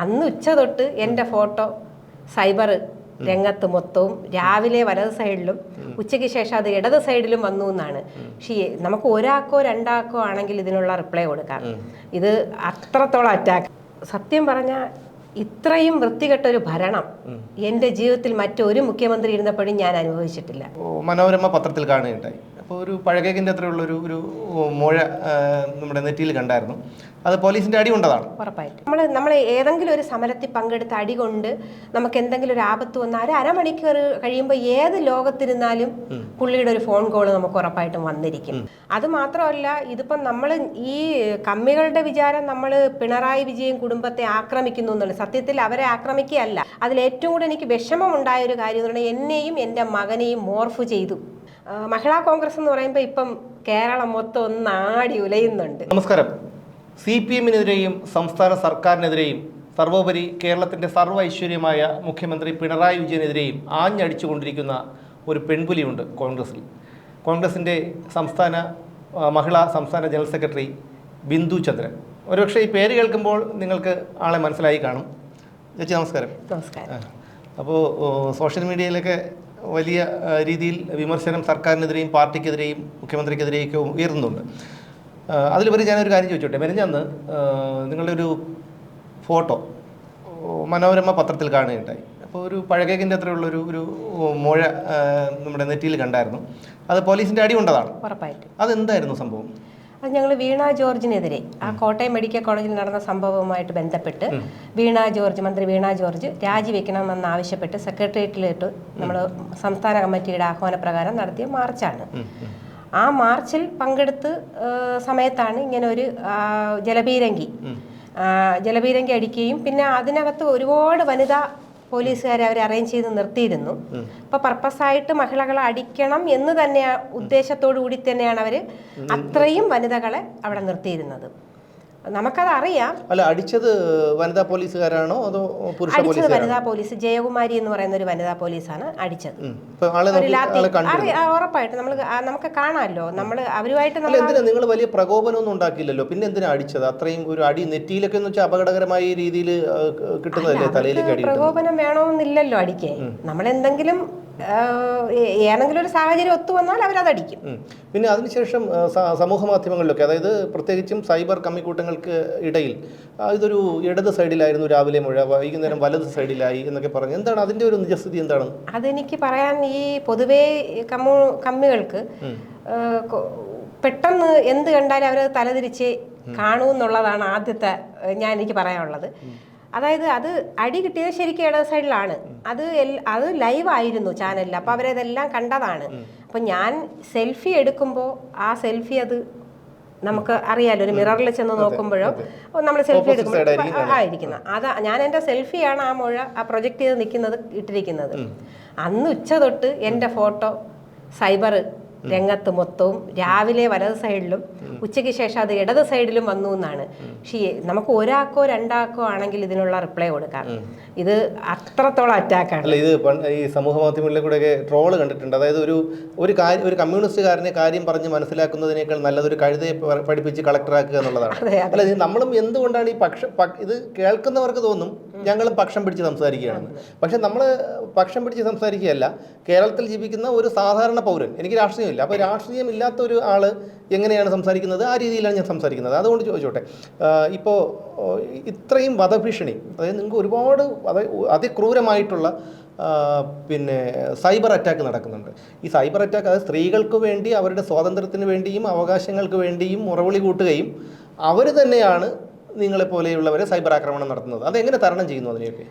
അന്ന് ഉച്ച തൊട്ട് എന്റെ ഫോട്ടോ സൈബർ രംഗത്ത് മൊത്തവും രാവിലെ വലത് സൈഡിലും ഉച്ചയ്ക്ക് ശേഷം അത് ഇടത് സൈഡിലും വന്നു എന്നാണ്. പക്ഷേ നമുക്ക് ഒരാൾക്കോ രണ്ടാക്കോ ആണെങ്കിൽ ഇതിനുള്ള റിപ്ലൈ കൊടുക്കാം. ഇത് അത്രത്തോളം അറ്റാക്ക് സത്യം പറഞ്ഞാൽ ഇത്രയും വൃത്തികെട്ട ഒരു ഭരണം എന്റെ ജീവിതത്തിൽ മറ്റൊരു മുഖ്യമന്ത്രി ഇരുന്നപ്പോഴും ഞാൻ അനുഭവിച്ചിട്ടില്ല. മനോരമ പത്രത്തിൽ കാണുകയുണ്ടായി. അപ്പോൾ ഒരു പഴകേക്കിന്റെ അത്രയുള്ള ഒരു ഒരു മുഴ നമ്മുടെ നെറ്റിയിൽ കണ്ടായിരുന്നു. അത് പോലീസിന്റെ അടി കൊണ്ടതാണ്. ഉറപ്പായിട്ടും. നമ്മൾ നമ്മൾ ഏതെങ്കിലും ഒരു സമരത്തിൽ പങ്കെടുത്ത അടി കൊണ്ട് നമുക്ക് എന്തെങ്കിലും ഒരു ആപത്ത് വന്നാൽ ഒരു അരമണിക്കൂർ കഴിയുമ്പോൾ ഏത് ലോകത്തിരുന്നാലും പുള്ളിയുടെ ഒരു ഫോൺ കോൾ നമുക്ക് ഉറപ്പായിട്ടും വന്നിരിക്കും. അത് മാത്രമല്ല ഇതിപ്പം നമ്മൾ ഈ കമ്മികളുടെ വിചാരം നമ്മൾ പിണറായി വിജയൻ കുടുംബത്തെ ആക്രമിക്കുന്നു എന്നുള്ളത് സത്യത്തിൽ അവരെ ആക്രമിക്കുകയല്ല. അതിൽ ഏറ്റവും കൂടുതൽ എനിക്ക് വിഷമമുണ്ടായ ഒരു കാര്യം എന്ന് പറഞ്ഞാൽ എന്നെയും എന്റെ മകനെയും മോർഫ് ചെയ്തു. മഹിളാ കോൺഗ്രസ് എന്ന് പറയുമ്പോൾ ഇപ്പം കേരളം മൊത്തം ഒന്നാടി ആടി ഉലയുന്നുണ്ട്. നമസ്കാരം. സി പി എമ്മിനെതിരെയും സംസ്ഥാന സർക്കാരിനെതിരെയും സർവോപരി കേരളത്തിന്റെ സർവ ഐശ്വര്യമായ മുഖ്യമന്ത്രി പിണറായി വിജയനെതിരെയും ആഞ്ഞടിച്ചുകൊണ്ടിരിക്കുന്ന ഒരു പെൺപുലിയുണ്ട് കോൺഗ്രസിൽ. കോൺഗ്രസിന്റെ സംസ്ഥാന മഹിളാ സംസ്ഥാന ജനറൽ സെക്രട്ടറി ബിന്ദു ചന്ദ്രൻ. ഒരുപക്ഷെ ഈ പേര് കേൾക്കുമ്പോൾ നിങ്ങൾക്ക് ആളെ മനസ്സിലായി കാണും. ചേച്ചി നമസ്കാരം. നമസ്കാരം. അപ്പോൾ സോഷ്യൽ മീഡിയയിലൊക്കെ വലിയ രീതിയിൽ വിമർശനം സർക്കാരിനെതിരെയും പാർട്ടിക്കെതിരെയും മുഖ്യമന്ത്രിക്കെതിരെയും ഒക്കെ ഉയർന്നുണ്ട്. അതിലുപരി ഞാനൊരു കാര്യം ചോദിച്ചോട്ടെ? മെരിഞ്ഞന്ന് നിങ്ങളുടെ ഒരു ഫോട്ടോ മനോരമ പത്രത്തിൽ കാണുകയുണ്ടായി. അപ്പോൾ ഒരു പഴകേക്കിന്റെ അത്രയുള്ളൊരു ഒരു ഒരു മുഴ നമ്മുടെ നെറ്റിയിൽ കണ്ടായിരുന്നു. അത് പോലീസിന്റെ അടി കൊണ്ടതാണ്. ഉറപ്പായിട്ടും. അതെന്തായിരുന്നു സംഭവം? അത് ഞങ്ങൾ വീണ ജോർജിനെതിരെ ആ കോട്ടയം മെഡിക്കൽ കോളേജിൽ നടന്ന സംഭവവുമായിട്ട് ബന്ധപ്പെട്ട് വീണ ജോർജ് മന്ത്രി വീണ ജോർജ് രാജിവെക്കണമെന്ന് ആവശ്യപ്പെട്ട് സെക്രട്ടേറിയറ്റിലിട്ട് നമ്മൾ സംസ്ഥാന കമ്മിറ്റിയുടെ ആഹ്വാനപ്രകാരം നടത്തിയ മാർച്ചാണ്. ആ മാർച്ചിൽ പങ്കെടുത്ത് സമയത്താണ് ഇങ്ങനെ ഒരു ജലപീരങ്കി. ജലപീരങ്കി അടിക്കുകയും പിന്നെ അതിനകത്ത് ഒരുപാട് വനിതാ പോലീസുകാരെ അവർ അറേഞ്ച് ചെയ്ത് നിർത്തിയിരുന്നു. അപ്പൊ പർപ്പസായിട്ട് മഹിളകളെ അടിക്കണം എന്ന് തന്നെ ഉദ്ദേശത്തോടു കൂടി തന്നെയാണ് അവർ അത്രയും വനിതകളെ അവിടെ നിർത്തിയിരുന്നത്. നമുക്കത് അറിയാം അല്ല അടിച്ചത് വനിതാ പോലീസുകാരാണോ അതോ പുരുഷ അടിച്ചത് വനിതാ പോലീസ് ജയകുമാരി എന്ന് പറയുന്ന ഒരു വനിതാ പോലീസാണ് അടിച്ചത്. ഉറപ്പായിട്ട് നമ്മൾ നമുക്ക് കാണാമല്ലോ. നമ്മൾ അവരുമായിട്ട് എന്തിനാ നിങ്ങൾ വലിയ പ്രകോപനമൊന്നും ഉണ്ടാക്കിയില്ലല്ലോ? പിന്നെ എന്തിനാ അടിച്ചത്? അത്രയും ഒരു അടി നെറ്റിയിലൊക്കെ എന്ന് വെച്ചാൽ അപകടകരമായ രീതിയിൽ കിട്ടുന്നതല്ലേ തലയിലേക്ക് പ്രകോപനം വേണമെന്നില്ലല്ലോ അടിക്കാൻ. നമ്മൾ എന്തെങ്കിലും ഏതെങ്കിലും ഒരു സാഹചര്യം ഒത്തു വന്നാൽ അവരതടിക്കും. പിന്നെ അതിനുശേഷം സമൂഹ മാധ്യമങ്ങളിലൊക്കെ അതായത് പ്രത്യേകിച്ചും സൈബർ കമ്മിക്കൂട്ടങ്ങൾക്ക് ഇടയിൽ ഇതൊരു ഇടത് സൈഡിലായിരുന്നു രാവിലെ മുഴ വൈകുന്നേരം വലത് സൈഡിലായി എന്നൊക്കെ പറഞ്ഞു. എന്താണ് അതിന്റെ ഒരു നിജസ്ഥിതി എന്താണ്? അതെനിക്ക് പറയാൻ ഈ പൊതുവേ കമ്മൂ കമ്മികൾക്ക് പെട്ടെന്ന് എന്ത് കണ്ടാലും അവരത് തലതിരിച്ച് കാണൂ എന്നുള്ളതാണ് ആദ്യത്തെ ഞാൻ എനിക്ക് പറയാനുള്ളത്. അതായത് അത് അടി കിട്ടിയത് ശരിക്കും ഇടത് സൈഡിലാണ്. അത് അത് ലൈവ് ആയിരുന്നു ചാനലിൽ അപ്പോൾ അവരതെല്ലാം കണ്ടതാണ്. അപ്പം ഞാൻ സെൽഫി എടുക്കുമ്പോൾ ആ സെൽഫി അത് നമുക്ക് അറിയാലോ ഒരു മിററിൽ ചെന്ന് നോക്കുമ്പോഴോ നമ്മൾ സെൽഫി എടുക്കുമ്പോൾ ആയിരിക്കുന്നത്. അതാ ഞാൻ എന്റെ സെൽഫിയാണ് ആ മുഴ ആ പ്രൊജക്ട് ചെയ്ത് നിൽക്കുന്നത് ഇട്ടിരിക്കുന്നത്. അന്ന് ഉച്ച തൊട്ട് എന്റെ ഫോട്ടോ സൈബർ രംഗത്ത് മൊത്തവും രാവിലെ വലത് സൈഡിലും ഉച്ചയ്ക്ക് ശേഷം അത് ഇടത് സൈഡിലും വന്നു എന്നാണ്. പക്ഷേ നമുക്ക് ഒരാൾക്കോ രണ്ടാൾക്കോ ആണെങ്കിൽ ഇതിനുള്ള റിപ്ലൈ കൊടുക്കാം. ഇത് അത്രത്തോളം അറ്റാക്കാണ് അല്ല ഇത് ഈ സമൂഹ മാധ്യമങ്ങളിലെ കൂടെയൊക്കെ ട്രോൾ കണ്ടിട്ടുണ്ട്. അതായത് ഒരു ഒരു കാര്യം ഒരു കമ്മ്യൂണിസ്റ്റുകാരനെ കാര്യം പറഞ്ഞ് മനസ്സിലാക്കുന്നതിനേക്കാൾ നല്ലതൊരു കഴുതയെ പഠിപ്പിച്ച് കളക്ടറാക്കുക എന്നുള്ളതാണ്. അല്ല നമ്മളും എന്തുകൊണ്ടാണ് ഈ പക്ഷ ഇത് കേൾക്കുന്നവർക്ക് തോന്നും ഞങ്ങളും പക്ഷം പിടിച്ച് സംസാരിക്കുകയാണെന്ന്. പക്ഷെ നമ്മൾ പക്ഷം പിടിച്ച് സംസാരിക്കുകയല്ല. കേരളത്തിൽ ജീവിക്കുന്ന ഒരു സാധാരണ പൗരൻ എനിക്ക് രാഷ്ട്രീയമില്ല അപ്പോൾ രാഷ്ട്രീയമില്ലാത്ത ഒരു ആൾ എങ്ങനെയാണ് സംസാരിക്കുന്നത്? ആ രീതിയിലാണ് ഞാൻ സംസാരിക്കുന്നത്. അതുകൊണ്ട് ചോദിച്ചോട്ടെ. ഇപ്പോൾ ഇത്രയും വധഭീഷണി അതായത് നിങ്ങൾക്ക് ഒരുപാട് അത് അതിക്രൂരമായിട്ടുള്ള പിന്നെ സൈബർ അറ്റാക്ക് നടക്കുന്നുണ്ട്. ഈ സൈബർ അറ്റാക്ക് അത് സ്ത്രീകൾക്ക് വേണ്ടി അവരുടെ സ്വാതന്ത്ര്യത്തിന് വേണ്ടിയും അവകാശങ്ങൾക്ക് വേണ്ടിയും മുറവിളി കൂട്ടുകയും അവർ തന്നെയാണ് നിങ്ങളെ പോലെയുള്ളവരെ സൈബർ ആക്രമണം നടത്തുന്നത്. അതെങ്ങനെ തരണം ചെയ്യുന്നു അതിനെയൊക്കെ?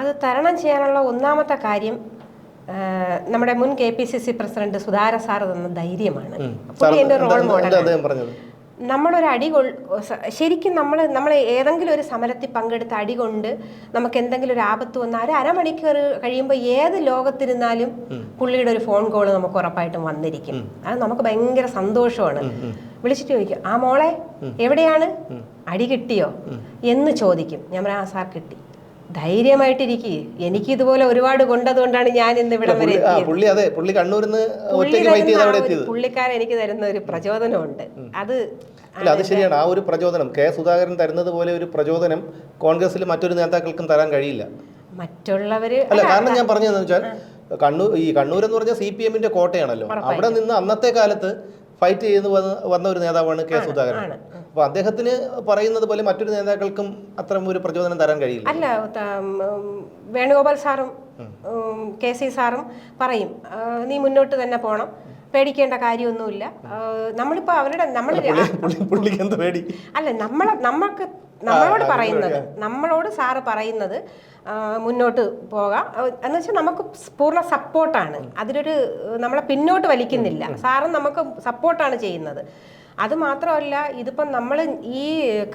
അത് തരണം ചെയ്യാനുള്ള ഒന്നാമത്തെ കാര്യം നമ്മുടെ മുൻ K P C C president സുധാര sir തന്ന ധൈര്യമാണ്. റോൾ മോഡൽ നമ്മളൊരു അടി കൊ ശരിക്കും നമ്മൾ നമ്മൾ ഏതെങ്കിലും ഒരു സമരത്തിൽ പങ്കെടുത്ത അടി കൊണ്ട് നമുക്ക് എന്തെങ്കിലും ഒരു ആപത്ത് വന്നാൽ ഒരു അരമണിക്കൂർ കഴിയുമ്പോൾ ഏത് ലോകത്തിരുന്നാലും പുള്ളിയുടെ ഒരു ഫോൺ കോൾ നമുക്ക് ഉറപ്പായിട്ടും വന്നിരിക്കും. അത് നമുക്ക് ഭയങ്കര സന്തോഷമാണ്. വിളിച്ചിട്ട് ചോദിക്കും ആ മോളെ എവിടെയാണ്? അടി കിട്ടിയോ? എന്ന് ചോദിക്കും. ഞാൻ ആ സാർ കിട്ടി. ധൈര്യമായിട്ടിരിക്കുക എനിക്ക് ഇതുപോലെ ഒരുപാട് കൊണ്ടതുകൊണ്ടാണ് ഞാൻ ഇന്ന് ഇവിടെ വരെ പുള്ളി- അതെ പുള്ളി കണ്ണൂരിൽ നിന്ന് പുള്ളിക്കാരൻ എനിക്ക് തരുന്ന ഒരു പ്രചോദനമുണ്ട്. അത് അല്ല അത് ശരിയാണ്. ആ ഒരു പ്രചോദനം കെ സുധാകരൻ തരുന്നത് പോലെ ഒരു പ്രചോദനം കോൺഗ്രസിൽ മറ്റൊരു നേതാക്കൾക്കും തരാൻ കഴിയില്ല. മറ്റുള്ളവര് അല്ല കാരണം ഞാൻ പറഞ്ഞതെന്ന് വെച്ചാൽ കണ്ണൂർ ഈ കണ്ണൂർ എന്ന് പറഞ്ഞാൽ സി പി എമ്മിന്റെ കോട്ടയാണല്ലോ. അവിടെ നിന്ന് അന്നത്തെ കാലത്ത് ഫൈറ്റ് ചെയ്ത് വന്ന ഒരു നേതാവാണ് കെ സുധാകരൻ. ആണ്. അപ്പൊ അദ്ദേഹത്തിന് പറയുന്നത് പോലെ മറ്റൊരു നേതാക്കൾക്കും അത്തരം ഒരു പ്രചോദനം തരാൻ കഴിയില്ല. അല്ല വേണുഗോപാൽ സാറും കെ സി സാറും പറയും നീ മുന്നോട്ട് തന്നെ പോണം പേടിക്കേണ്ട കാര്യമൊന്നുമില്ല. നമ്മളിപ്പോ അവരുടെ നമ്മൾ അല്ല നമ്മൾ നമ്മൾക്ക് നമ്മളോട് പറയുന്നത് നമ്മളോട് സാറ് പറയുന്നത് മുന്നോട്ട് പോകാം. എന്ന് വെച്ചാൽ നമുക്ക് പൂർണ സപ്പോർട്ടാണ്. അതിലൊരു നമ്മളെ പിന്നോട്ട് വലിക്കുന്നില്ല. സാറും നമുക്ക് സപ്പോർട്ടാണ് ചെയ്യുന്നത്. അത് മാത്രമല്ല ഇതിപ്പം നമ്മൾ ഈ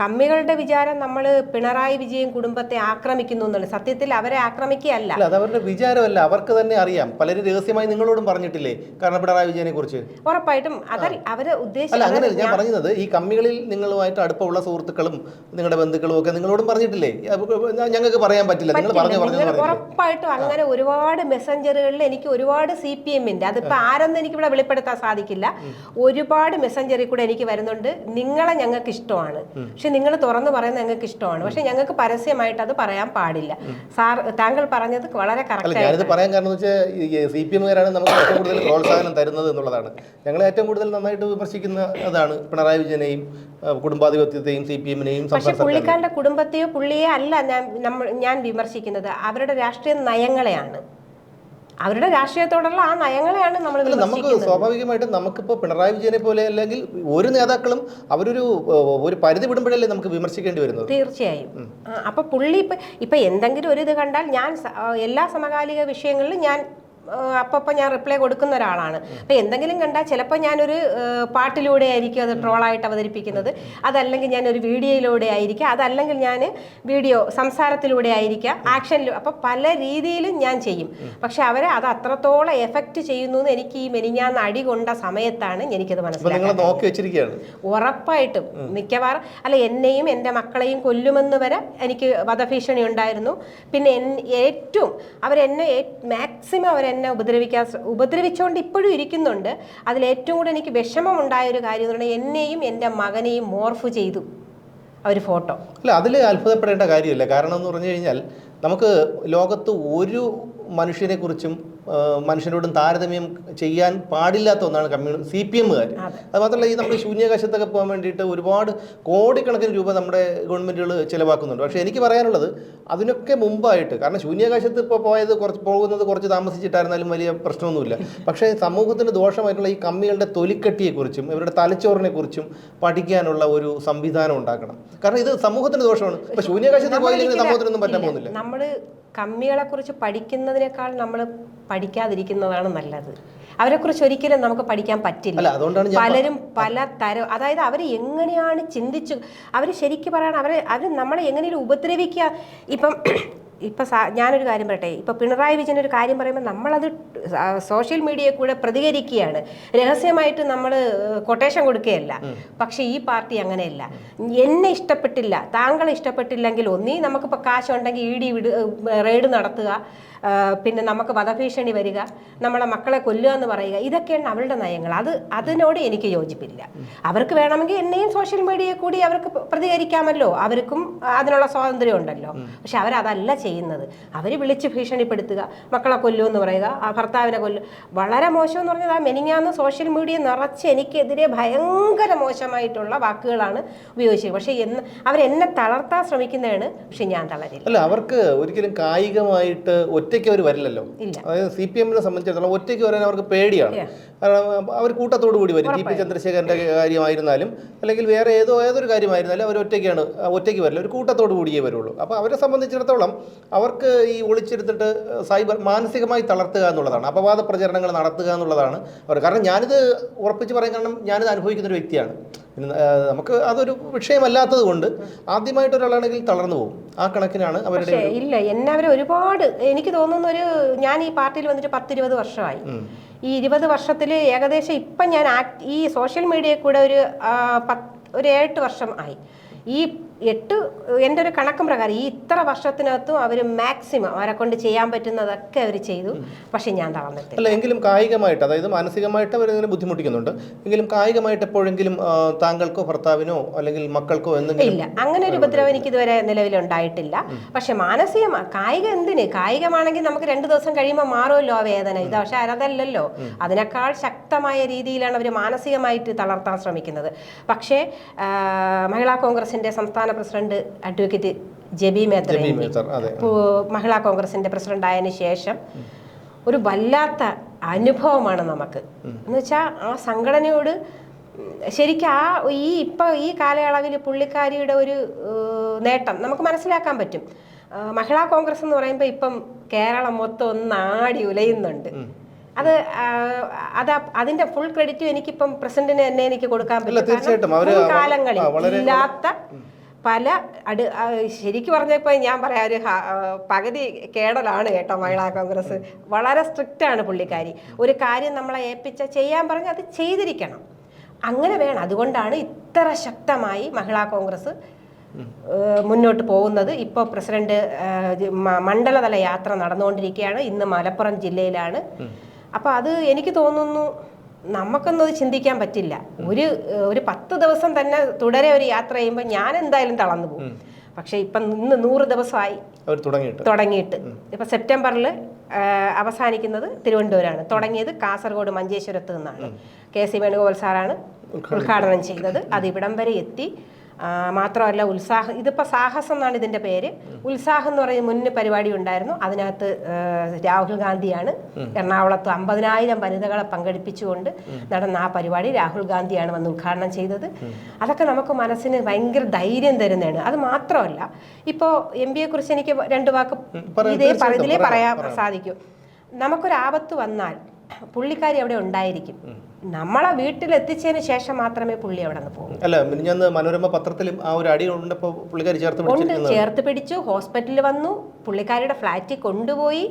കമ്മികളുടെ വിചാരം നമ്മൾ പിണറായി വിജയൻ കുടുംബത്തെ ആക്രമിക്കുന്നു എന്നുള്ളത്. സത്യത്തിൽ അവരെ ആക്രമിക്കുകയല്ല. അല്ല അത് അവരുടെ വിചാരമല്ല. അവർക്ക് തന്നെ അറിയാം. പലരും രഹസ്യമായി നിങ്ങളോടും പറഞ്ഞിട്ടില്ലേ കാരണം പിണറായി വിജയനെ കുറിച്ച്? ഉറപ്പായിട്ടും. അത് അവർ ഉദ്ദേശിച്ചത് അങ്ങനെ ഞാൻ പറഞ്ഞത് ഈ കമ്മികളിൽ നിങ്ങളുമായിട്ട് അടുപ്പമുള്ള സുഹൃത്തുക്കളും നിങ്ങളുടെ ബന്ധുക്കളും ഒക്കെ നിങ്ങളോടും പറഞ്ഞിട്ടില്ലേ? ഞങ്ങൾക്ക് പറയാൻ പറ്റില്ല. നിങ്ങൾ പറഞ്ഞു പറഞ്ഞു ഉറപ്പായിട്ടും അങ്ങനെ ഒരുപാട് മെസ്സഞ്ചറുകളിൽ എനിക്ക് ഒരുപാട് സി പി എമ്മിന്റെ അതിപ്പോ ആരെന്ന് എനിക്ക് ഇവിടെ വെളിപ്പെടുത്താൻ സാധിക്കില്ല. ഒരുപാട് മെസ്സഞ്ചറിൽ കൂടെ എനിക്ക് വരുന്നുണ്ട്. നിങ്ങളെ ഞങ്ങൾക്ക് ഇഷ്ടമാണ്. പക്ഷെ നിങ്ങൾ തുറന്നു പറയുന്നത് ഞങ്ങൾക്ക് ഇഷ്ടമാണ്. പക്ഷെ ഞങ്ങൾക്ക് പരസ്യമായിട്ട് അത് പറയാൻ പാടില്ല. സാർ താങ്കൾ പറഞ്ഞത് വളരെ കറക്റ്റ് പറയാൻ കാരണം വെച്ചാൽ സി പി എമ്മുകാരാണ് നമുക്ക് ഏറ്റവും കൂടുതൽ പ്രോത്സാഹനം തരുന്നത് എന്നുള്ളതാണ്. ഞങ്ങൾ ഏറ്റവും കൂടുതൽ നന്നായിട്ട് വിമർശിക്കുന്ന അതാണ് പിണറായി വിജയനെയും കുടുംബാധിപത്യത്തെയും സി പി എമ്മിനെയും പക്ഷെ പുള്ളിക്കാരന്റെ കുടുംബത്തെയോ പുള്ളിയെ അല്ല ഞാൻ ഞാൻ വിമർശിക്കുന്നത്. അവരുടെ രാഷ്ട്രീയ നയങ്ങളെയാണ്. അവരുടെ രാഷ്ട്രീയത്തോടുള്ള ആ നയങ്ങളെയാണ് നമ്മൾ നമുക്ക് സ്വാഭാവികമായിട്ടും നമുക്കിപ്പോൾ പിണറായി വിജയനെ പോലെ അല്ലെങ്കിൽ ഒരു നേതാക്കളും അവരൊരു ഒരു പരിധി വിടുമ്പോഴല്ലേ നമുക്ക് വിമർശിക്കേണ്ടി വരുന്നത്? തീർച്ചയായും. അപ്പൊ പുള്ളി ഇപ്പൊ ഇപ്പൊ എന്തെങ്കിലും ഒരു ഇത് കണ്ടാൽ ഞാൻ എല്ലാ സമകാലിക വിഷയങ്ങളിലും ഞാൻ അപ്പം ഞാൻ റിപ്ലൈ കൊടുക്കുന്ന ഒരാളാണ്. അപ്പൊ എന്തെങ്കിലും കണ്ടാൽ ചിലപ്പോൾ ഞാനൊരു പാട്ടിലൂടെ ആയിരിക്കും അത് ട്രോളായിട്ട് അവതരിപ്പിക്കുന്നത്. അതല്ലെങ്കിൽ ഞാൻ ഒരു വീഡിയോയിലൂടെ ആയിരിക്കാം. അതല്ലെങ്കിൽ ഞാൻ വീഡിയോ സംസാരത്തിലൂടെ ആയിരിക്കാം. ആക്ഷനിലും അപ്പൊ പല രീതിയിലും ഞാൻ ചെയ്യും. പക്ഷെ അവരെ അത് അത്രത്തോളം എഫക്റ്റ് ചെയ്യുന്നു എന്ന് എനിക്ക് ഈ മെനിഞ്ഞാന്ന് അടി കൊണ്ട സമയത്താണ് എനിക്കത് മനസ്സിലാക്കുന്നത് ഉറപ്പായിട്ടും. മിക്കവാറും അല്ല എന്നെയും എന്റെ മക്കളെയും കൊല്ലുമെന്ന് വരെ എനിക്ക് വധഭീഷണി ഉണ്ടായിരുന്നു. പിന്നെ ഏറ്റവും അവരെന്നെ മാക്സിമം അവരെന്നെ ഉപദ്രവിക്കാൻ ശ്ര- ഉപദ്രവിച്ചുകൊണ്ട് ഇപ്പോഴും ഇരിക്കുന്നുണ്ട്. അതിൽ ഏറ്റവും കൂടുതൽ എനിക്ക് വിഷമമുണ്ടായ ഒരു കാര്യം എന്ന് പറഞ്ഞാൽ എന്നെയും എന്റെ മകനെയും മോർഫ് ചെയ്തു. അവർ ഫോട്ടോ. അല്ല അതിൽ അത്ഭുതപ്പെടേണ്ട കാര്യമില്ല. കാരണം എന്ന് പറഞ്ഞു കഴിഞ്ഞാൽ നമുക്ക് ലോകത്ത് ഒരു മനുഷ്യനെ കുറിച്ചും മനുഷ്യനോടും താരതമ്യം ചെയ്യാൻ പാടില്ലാത്ത ഒന്നാണ് കമ്മ്യൂണി സി പി എമ്മുകാർ അതെ. മാത്രമല്ല ഈ നമ്മുടെ ശൂന്യാകാശത്തൊക്കെ പോകാൻ വേണ്ടിയിട്ട് ഒരുപാട് കോടിക്കണക്കിന് രൂപ നമ്മുടെ ഗവൺമെന്റുകൾ ചിലവാക്കുന്നുണ്ട്. പക്ഷേ എനിക്ക് പറയാനുള്ളത് അതിനൊക്കെ മുമ്പായിട്ട് കാരണം ശൂന്യാകാശത്ത് ഇപ്പോൾ പോയത് കുറച്ച് പോകുന്നത് കുറച്ച് താമസിച്ചിട്ടായിരുന്നാലും വലിയ പ്രശ്നമൊന്നുമില്ല. പക്ഷേ സമൂഹത്തിന് ദോഷമായിട്ടുള്ള ഈ കമ്മികളുടെ തൊലിക്കട്ടിയെക്കുറിച്ചും ഇവരുടെ തലച്ചോറിനെക്കുറിച്ചും പഠിക്കാനുള്ള ഒരു സംവിധാനം ഉണ്ടാക്കണം. കാരണം ഇത് സമൂഹത്തിന് ദോഷമാണ്. ഇപ്പോൾ ശൂന്യാകാശത്ത് പോയില്ലെങ്കിൽ സമൂഹത്തിനൊന്നും പറ്റാൻ പോകുന്നില്ല. നമ്മൾ കമ്മികളെ കുറിച്ച് പഠിക്കുന്നതിനേക്കാൾ നമ്മൾ പഠിക്കാതിരിക്കുന്നതാണ് നല്ലത്. അവരെക്കുറിച്ച് ഒരിക്കലും നമുക്ക് പഠിക്കാൻ പറ്റില്ല. പലരും പല തരം അതായത് അവർ എങ്ങനെയാണ് ചിന്തിച്ചു അവർ ശരിക്കും പറയണം അവരെ അവർ നമ്മളെ എങ്ങനെയും ഉപദ്രവിക്കുക. ഇപ്പം ഇപ്പം സാ- ഞാനൊരു കാര്യം പറയട്ടെ. ഇപ്പം പിണറായി വിജയൻ ഒരു കാര്യം പറയുമ്പോൾ നമ്മളത് സോഷ്യൽ മീഡിയയിൽ കൂടെ പ്രതികരിക്കുകയാണ്. രഹസ്യമായിട്ട് നമ്മൾ കൊട്ടേഷൻ കൊടുക്കുകയല്ല. പക്ഷേ ഈ പാർട്ടി അങ്ങനെയല്ല. എന്നെ ഇഷ്ടപ്പെട്ടില്ല. താങ്കളെ ഇഷ്ടപ്പെട്ടില്ലെങ്കിൽ ഒന്നീ നമുക്കിപ്പോൾ കാശുണ്ടെങ്കിൽ ഇ ഡി വിട് റെയ്ഡ് നടത്തുക. പിന്നെ നമുക്ക് വധഭീഷണി വരിക. നമ്മളെ മക്കളെ കൊല്ലുക എന്ന് പറയുക. ഇതൊക്കെയാണ് അവരുടെ നയങ്ങൾ. അത് അതിനോട് എനിക്ക് യോജിപ്പില്ല. അവർക്ക് വേണമെങ്കിൽ എന്നെയും സോഷ്യൽ മീഡിയയിൽ കൂടി അവർക്ക് പ്രതികരിക്കാമല്ലോ. അവർക്കും അതിനുള്ള സ്വാതന്ത്ര്യം ഉണ്ടല്ലോ. പക്ഷെ അവരതല്ല ചെയ്യുന്നത്. അവർ വിളിച്ച് ഭീഷണിപ്പെടുത്തുക. മക്കളെ കൊല്ലൂ എന്ന് പറയുക. ആ ഭർത്താവിനെ കൊല്ലു വളരെ മോശം എന്ന് പറഞ്ഞാൽ ആ മെനിങ്ങാന്ന് സോഷ്യൽ മീഡിയ നിറച്ച് എനിക്കെതിരെ ഭയങ്കര മോശമായിട്ടുള്ള വാക്കുകളാണ് ഉപയോഗിച്ചത്. പക്ഷേ എന്ന് അവരെന്നെ തളർത്താൻ ശ്രമിക്കുന്നതാണ്. പക്ഷെ ഞാൻ തളരില്ല. അല്ല അവർക്ക് ഒരിക്കലും കായികമായിട്ട് ഒറ്റയ്ക്ക് അവർ വരില്ലല്ലോ. അതായത് സി പി എമ്മിനെ സംബന്ധിച്ചിടത്തോളം ഒറ്റയ്ക്ക് വരാൻ അവർക്ക് പേടിയാണ്. അവർ കൂട്ടത്തോടു കൂടി വരും. ടി പി ചന്ദ്രശേഖരന്റെ കാര്യമായിരുന്നാലും അല്ലെങ്കിൽ വേറെ ഏതോ ഏതൊരു കാര്യമായിരുന്നാലും അവർ ഒറ്റയ്ക്കാണ് ഒറ്റയ്ക്ക് വരില്ല. ഒരു കൂട്ടത്തോടു കൂടിയേ വരുള്ളൂ. അപ്പോൾ അവരെ സംബന്ധിച്ചിടത്തോളം അവർക്ക് ഈ ഒളിച്ചെടുത്തിട്ട് സൈബർ മാനസികമായി തളർത്തുക എന്നുള്ളതാണ്. അപവാദ പ്രചരണങ്ങൾ നടത്തുക എന്നുള്ളതാണ് അവർ കാരണം ഞാനിത് ഉറപ്പിച്ച് പറയാൻ കാരണം ഞാനിത് അനുഭവിക്കുന്ന ഒരു വ്യക്തിയാണ്. പിന്നെ നമുക്ക് അതൊരു വിഷയമല്ലാത്തത് കൊണ്ട് ആദ്യമായിട്ട് ഒരാളാണെങ്കിൽ തളർന്നു പോകും. ആ കണക്കിനാണ് അവരുടെ ഇല്ല എന്നെ അവർ ഒരുപാട് എനിക്ക് തോന്നുന്ന ഒരു ഞാൻ ഈ പാർട്ടിയിൽ വന്നിട്ട് പത്തിരുപത് വർഷമായി. ഈ ഇരുപത് വർഷത്തിൽ ഏകദേശം ഇപ്പം ഞാൻ ആക്ട് ഈ സോഷ്യൽ മീഡിയയിൽ കൂടെ ഒരു പത്ത് ഒരു ഏഴെട്ട് വർഷം ആയി. ഈ എട്ട് എന്റെ ഒരു കണക്കും പ്രകാരം ഈ ഇത്ര വർഷത്തിനകത്തും അവർ മാക്സിമം അവരെ കൊണ്ട് ചെയ്യാൻ പറ്റുന്നതൊക്കെ അവർ ചെയ്തു. പക്ഷേ ഞാൻ തളർന്നിട്ടില്ല. അല്ല എങ്കിലും കായികമായിട്ട് അതായത് മാനസികമായിട്ട് അവരിങ്ങനെ ബുദ്ധിമുട്ടിക്കുന്നുണ്ട്. എങ്കിലും കായികമായിട്ട് എപ്പോഴെങ്കിലും താങ്കൾക്കോ ഭർത്താവിനോ അല്ലെങ്കിൽ മക്കൾക്കോ എന്തെങ്കിലും ഇല്ല അങ്ങനെ ഒരു ഉപദ്രവം എനിക്ക് ഇതുവരെ നിലവിലുണ്ടായിട്ടില്ല. പക്ഷെ മാനസികമാ കായിക എന്തിന്? കായികമാണെങ്കിൽ നമുക്ക് രണ്ടു ദിവസം കഴിയുമ്പോൾ മാറുമല്ലോ ആ വേദന. ഇത് പക്ഷെ അതല്ലല്ലോ. അതിനേക്കാൾ ശക്തമായ രീതിയിലാണ് അവർ മാനസികമായിട്ട് തളർത്താൻ ശ്രമിക്കുന്നത്. പക്ഷേ മഹിളാ കോൺഗ്രസിന്റെ സംസ്ഥാന പ്രസിഡന്റ് അഡ്വക്കേറ്റ് ജെബി മേത്തർ മഹിളാ കോൺഗ്രസിന്റെ പ്രസിഡന്റ് ആയതിനു ശേഷം ഒരു വല്ലാത്ത അനുഭവമാണ് നമുക്ക്. എന്ന് വെച്ചാൽ ആ സംഘടനയോട് ശരിക്കും ആ ഈ ഇപ്പൊ ഈ കാലയളവിൽ പുള്ളിക്കാരിയുടെ ഒരു നേട്ടം നമുക്ക് മനസ്സിലാക്കാൻ പറ്റും. മഹിളാ കോൺഗ്രസ് എന്ന് പറയുമ്പോൾ ഇപ്പം കേരളം മൊത്തം ഒന്ന് ആടി ഉലയുന്നുണ്ട്. അത് അത് അതിന്റെ ഫുൾ ക്രെഡിറ്റ് എനിക്കിപ്പം പ്രസിഡന്റിന് തന്നെ എനിക്ക് കൊടുക്കാൻ പറ്റും. വളരെ- ഇല്ലാത്ത പല അടു ശരിക്കും പറഞ്ഞപ്പോൾ ഞാൻ പറയാം ഒരു പകുതി കേടലാണ് കേട്ടോ മഹിളാ കോൺഗ്രസ്. വളരെ സ്ട്രിക്റ്റ് ആണ് പുള്ളിക്കാരി. ഒരു കാര്യം നമ്മളെ ഏൽപ്പിച്ച ചെയ്യാൻ പറഞ്ഞാൽ അത് ചെയ്തിരിക്കണം. അങ്ങനെ വേണം. അതുകൊണ്ടാണ് ഇത്ര ശക്തമായി മഹിളാ കോൺഗ്രസ് മുന്നോട്ട് പോകുന്നത്. ഇപ്പോൾ പ്രസിഡന്റ് മണ്ഡലതല യാത്ര നടന്നുകൊണ്ടിരിക്കുകയാണ്. ഇന്ന് മലപ്പുറം ജില്ലയിലാണ്. അപ്പോൾ അത് എനിക്ക് തോന്നുന്നു നമുക്കൊന്നും അത് ചിന്തിക്കാൻ പറ്റില്ല. ഒരു ഒരു പത്ത് ദിവസം തന്നെ തുടരെ ഒരു യാത്ര ചെയ്യുമ്പോൾ ഞാൻ എന്തായാലും തളർന്നു പോകും. പക്ഷേ ഇപ്പം ഇന്ന് നൂറ് ദിവസമായി തുടങ്ങിയിട്ട്. ഇപ്പൊ സെപ്റ്റംബറിൽ അവസാനിക്കുന്നത് തിരുവനന്തപുരമാണ്. തുടങ്ങിയത് കാസർഗോഡ് മഞ്ചേശ്വരത്ത് നിന്നാണ്. കെ. സി. വേണുഗോപാൽ സാറാണ് ഉദ്ഘാടനം ചെയ്തത്. അത് ഇവിടം വരെ എത്തി. മാത്രമല്ല ഉത്സാഹം ഇതിപ്പോൾ സാഹസം എന്നാണ് ഇതിന്റെ പേര്. ഉത്സാഹം എന്ന് പറയുന്ന മുന്നേ പരിപാടി ഉണ്ടായിരുന്നു. അതിനകത്ത് രാഹുൽ ഗാന്ധിയാണ്. എറണാകുളത്ത് അമ്പതിനായിരം വനിതകളെ പങ്കെടുപ്പിച്ചുകൊണ്ട് നടന്ന ആ പരിപാടി രാഹുൽ ഗാന്ധിയാണ് വന്ന് ഉദ്ഘാടനം ചെയ്തത്. അതൊക്കെ നമുക്ക് മനസ്സിന് ഭയങ്കര ധൈര്യം തരുന്നതാണ്. അത് മാത്രമല്ല ഇപ്പോൾ എം പിയെ കുറിച്ച് എനിക്ക് രണ്ട് വാക്ക് ഇതേ ഇതിലേ പറയാം, പറയാൻ സാധിക്കും. നമുക്കൊരാപത്ത് വന്നാൽ പുള്ളിക്കാരി അവിടെ ഉണ്ടായിരിക്കും. നമ്മളെ വീട്ടിൽ എത്തിച്ചതിന് ശേഷം മാത്രമേ പുള്ളി അവിടെ നിന്ന് പോകും അല്ല മിനിഞ്ഞാന്ന് മനോരമ പത്രത്തിലും ആ ഒരു അടി ഉണ്ടപ്പോൾ പുള്ളിക്കാരി ചേർത്ത് ചേർത്ത് പിടിച്ചു ഹോസ്പിറ്റലിൽ വന്നു പുള്ളിക്കാരിയുടെ ഫ്ലാറ്റിൽ കൊണ്ടുപോയി.